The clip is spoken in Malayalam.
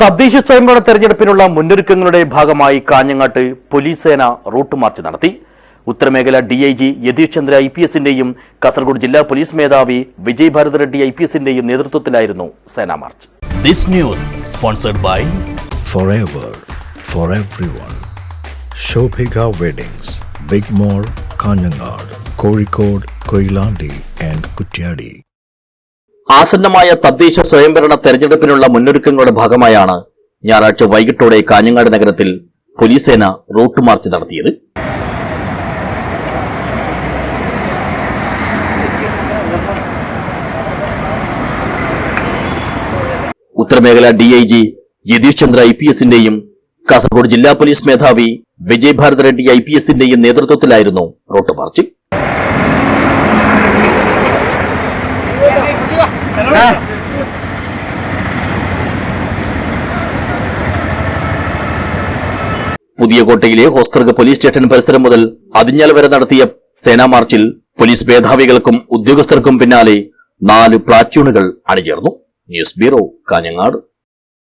തദ്ദേശ സ്വയംഭരണ തെരഞ്ഞെടുപ്പിനുള്ള മുന്നൊരുക്കങ്ങളുടെ ഭാഗമായി കാഞ്ഞങ്ങാട്ട് പോലീസ് സേന റൂട്ട് മാർച്ച് നടത്തി ഉത്തരമേഖല D I G Yathish Chandra I P എസിന്റെയും Kasaragod ജില്ലാ പോലീസ് മേധാവി വിജയ് ഭാരത് റെഡ്ഡി ഐ പി എസിന്റെയും നേതൃത്വത്തിലായിരുന്നു സേനാ march This news sponsored by forever for everyone. Shobhika Weddings, Big mall Kanhangad Kozhikode Koilandi and Kutyadi. ആസന്നമായ തദ്ദേശ സ്വയംഭരണ തെരഞ്ഞെടുപ്പിനുള്ള മുന്നൊരുക്കങ്ങളുടെ ഭാഗമായാണ് ഞായറാഴ്ച വൈകിട്ടോടെ കാഞ്ഞങ്ങാട് നഗരത്തിൽ പോലീസ് സേന റൂട്ട് മാർച്ച് നടത്തിയത്. ഉത്തരമേഖല D I G Yathish Chandra I P എസിന്റെയും Kasaragod ജില്ലാ പോലീസ് മേധാവി വിജയ് ഭാരത് റെഡ്ഡി ഐ പി എസിന്റെയും നേതൃത്വത്തിലായിരുന്നു റോട്ട് മാർച്ച്. പുതിയ കോട്ടയിലെ ഹോസ്തർഗ് പോലീസ് സ്റ്റേഷൻ പരിസരം മുതൽ അതിഞ്ഞാൽ വരെ നടത്തിയ സേനാ മാർച്ചിൽ പോലീസ് മേധാവികൾക്കും ഉദ്യോഗസ്ഥർക്കും പിന്നാലെ നാല് പ്ലാറ്റൂണുകൾ അണിചേർന്നു. News bureau Kanhangad.